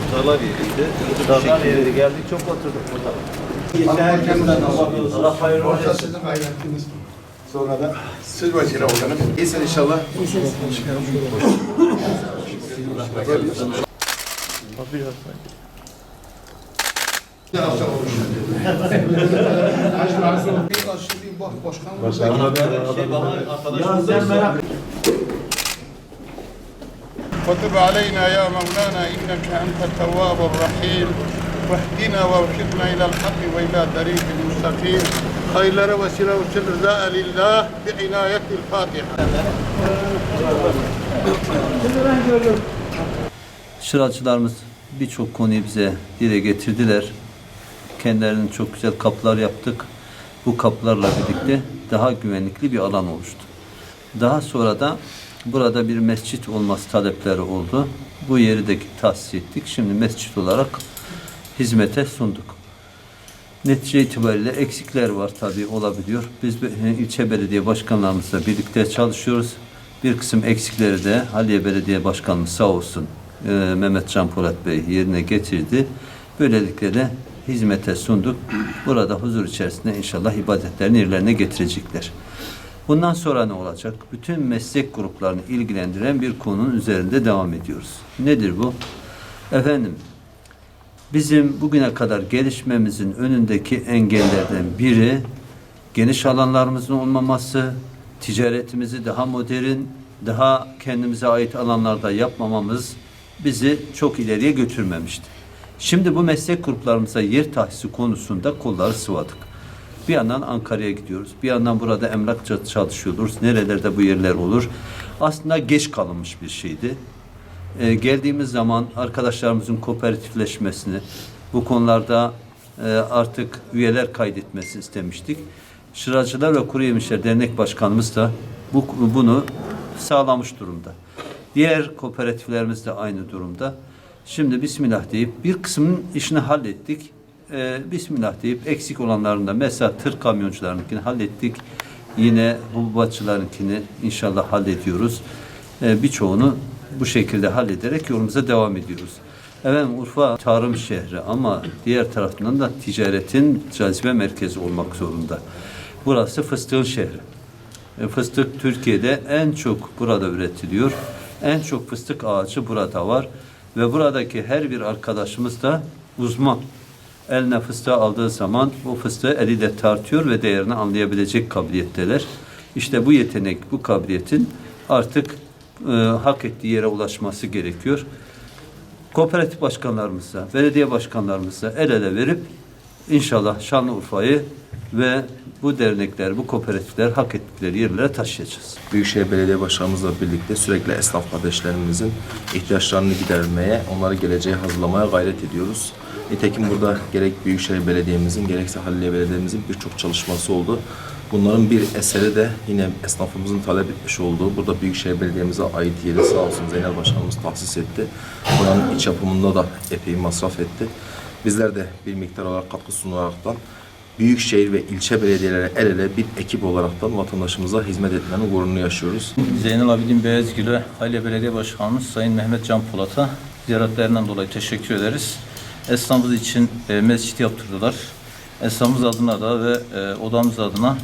Muhtarlar yeriydi. Muhtarlar yeriydi. Geldik çok oturduk burada. Allah hayırlı Orta olsun. sizin gayretiniz. Sonra da siz vesile oldunuz. İyisin inşallah. Bir hafta olmuş. Bir karşı bir bak başkan. Şey bana arkadaşımız وتب علينا يا مولانا إنك أنت التواب الرحيم واهدنا وارشدنا إلى الحق وإلى طريق المستقيم خير وسيلة وسر رضاء لله بعناية الفاتحة Şıracılarımız birçok konuyu bize dile getirdiler. Kendilerinin çok güzel kapılar yaptık. Bu kapılarla birlikte daha güvenlikli bir alan oluştu. Daha sonra da burada bir mescit olması talepleri oldu. Bu yeri de tahsis ettik. Şimdi mescit olarak hizmete sunduk. Netice itibariyle eksikler var tabii olabiliyor. Biz ilçe belediye başkanlarımızla birlikte çalışıyoruz. Bir kısım eksikleri de Haliye Belediye Başkanımız sağ olsun e, Mehmet Can Polat Bey yerine getirdi. Böylelikle de hizmete sunduk. Burada huzur içerisinde inşallah ibadetlerini yerlerine getirecekler. Bundan sonra ne olacak? Bütün meslek gruplarını ilgilendiren bir konunun üzerinde devam ediyoruz. Nedir bu? Efendim, Bizim bugüne kadar gelişmemizin önündeki engellerden biri geniş alanlarımızın olmaması, ticaretimizi daha modern, daha kendimize ait alanlarda yapmamamız bizi çok ileriye götürmemişti. Şimdi bu meslek gruplarımıza yer tahsisi konusunda kolları sıvadık. Bir yandan Ankara'ya gidiyoruz. Bir yandan burada emlakçı çalışıyoruz. Nerelerde bu yerler olur? Aslında geç kalınmış bir şeydi. Ee, geldiğimiz zaman arkadaşlarımızın kooperatifleşmesini, bu konularda e, artık üyeler kaydetmesini istemiştik. Şıracılar ve Kuru Yemişler Dernek Başkanımız da bu, bunu sağlamış durumda. Diğer kooperatiflerimiz de aynı durumda. Şimdi Bismillah deyip bir kısmının işini hallettik. Ee, Bismillah deyip eksik olanlarını da mesela tır kamyoncularınkini hallettik. Yine hububatçılarınkini inşallah hallediyoruz. Ee, birçoğunu bu şekilde hallederek yolumuza devam ediyoruz. Efendim Urfa tarım şehri ama diğer taraftan da ticaretin cazibe merkezi olmak zorunda. Burası fıstığın şehri. E, Fıstık Türkiye'de en çok burada üretiliyor. En çok fıstık ağacı burada var. Ve buradaki her bir arkadaşımız da uzman. Eline fıstığı aldığı zaman bu fıstığı eliyle tartıyor ve değerini anlayabilecek kabiliyetteler. İşte bu yetenek, bu kabiliyetin artık e, hak ettiği yere ulaşması gerekiyor. Kooperatif başkanlarımızla, belediye başkanlarımızla el ele verip inşallah Şanlıurfa'yı ve bu dernekler, bu kooperatifler hak ettikleri yerlere taşıyacağız. Büyükşehir Belediye Başkanımızla birlikte sürekli esnaf kardeşlerimizin ihtiyaçlarını gidermeye, onları geleceğe hazırlamaya gayret ediyoruz. Nitekim burada gerek Büyükşehir Belediye'mizin gerekse Haliliye Belediye'mizin birçok çalışması oldu. Bunların bir eseri de yine esnafımızın talep etmiş olduğu, burada Büyükşehir Belediye'mize ait yeri sağ olsun Zeynel Başkanımız tahsis etti. Buranın iç yapımında da epey masraf etti. Bizler de bir miktar olarak katkı sunaraktan büyükşehir ve ilçe belediyeleri el ele bir ekip olaraktan vatandaşımıza hizmet etmenin gururunu yaşıyoruz. Zeynel Abidin Beyazgül'e Halilye Belediye Başkanımız Sayın Mehmet Can Polat'a ziyaretlerinden dolayı teşekkür ederiz. Esnafımız için e, mescit yaptırdılar. Esnafımız adına da ve e, odamız adına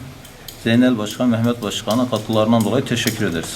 Zeynel Başkan, Mehmet Başkan'a katkılarından dolayı teşekkür ederiz.